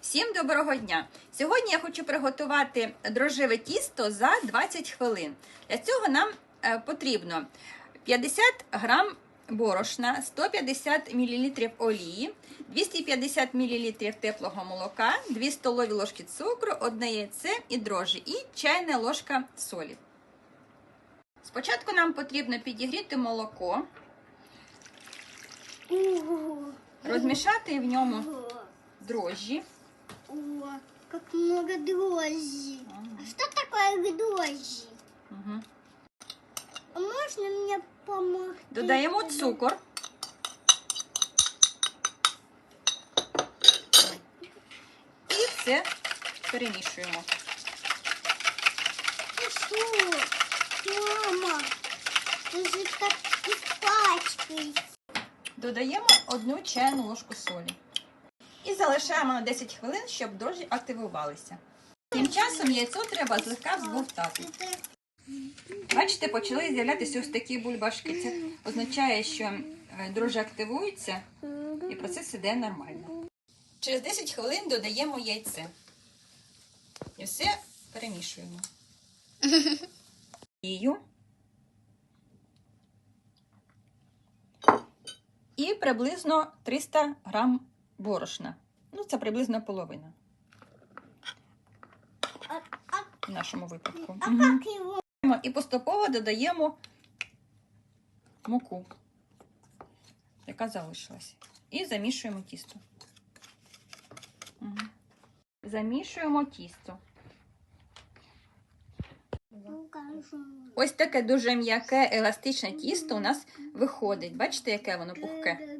Всім доброго дня! Сьогодні я хочу приготувати дрожжеве тісто за 20 хвилин. Для цього нам е, потрібно 50 грам борошна, 150 мл олії, 250 мл теплого молока, 2 столові ложки цукру, одне яйце і дрожжі, і чайна ложка солі. Спочатку нам потрібно підігріти молоко, розмішати в ньому дрожжі. О, как много дрожжей. А что такое дрожжи? Угу. А можно мне помочь? Додаємо цукор. І все перемішуємо. Ты что? Мама, ты же так испачкаешь. Додаємо одну чайну ложку солі. І залишаємо на 10 хвилин, щоб дрожжі активувалися. Тим часом яйцо треба злегка взбовтати. Бачите, почали з'являтися ось такі бульбашки. Це означає, що е, дрожжі активуються і процес іде нормально. Через 10 хвилин додаємо яйце. І все перемішуємо. І приблизно 300 грам борошна. Ну, це приблизно половина в нашому випадку. а как? І поступово додаємо муку, яка залишилась. І замішуємо тісто. Мгм. Замішуємо тісто. Ось таке дуже м'яке еластичне тісто у нас виходить. Бачите, яке воно пухке?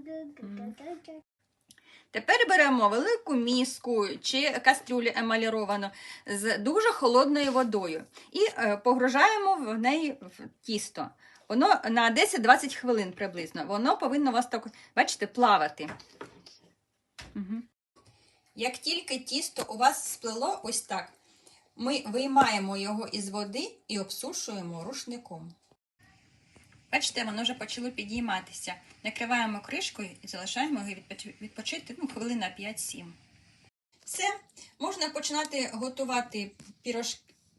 Тепер беремо велику міску чи кастрюлю емаліровану з дуже холодною водою і е, погружаємо в неї в тісто. Воно на 10-20 хвилин приблизно. Воно повинно вас так, бачите, плавати. Угу. Як тільки тісто у вас сплило ось так, ми виймаємо його із води і обсушуємо рушником. Бачите, воно вже почало підійматися. Накриваємо кришкою і залишаємо його відпочити ну, хвилин на 5-7. Все, можна починати готувати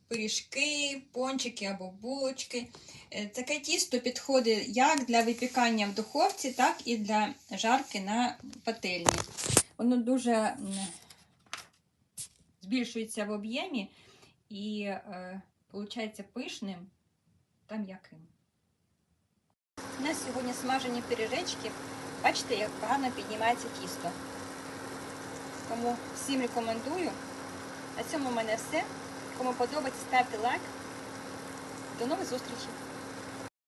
пиріжки, пончики або булочки. Е, Таке тісто підходить як для випікання в духовці, так і для жарки на пательні. Воно дуже збільшується в об'ємі і е, виходить пишним та м'яким. У нас сьогодні смажені пиріжечки. Бачите, як погано піднімається тісто. Тому всім рекомендую. На цьому в мене все. Кому подобається, ставте лайк. До нових зустрічей!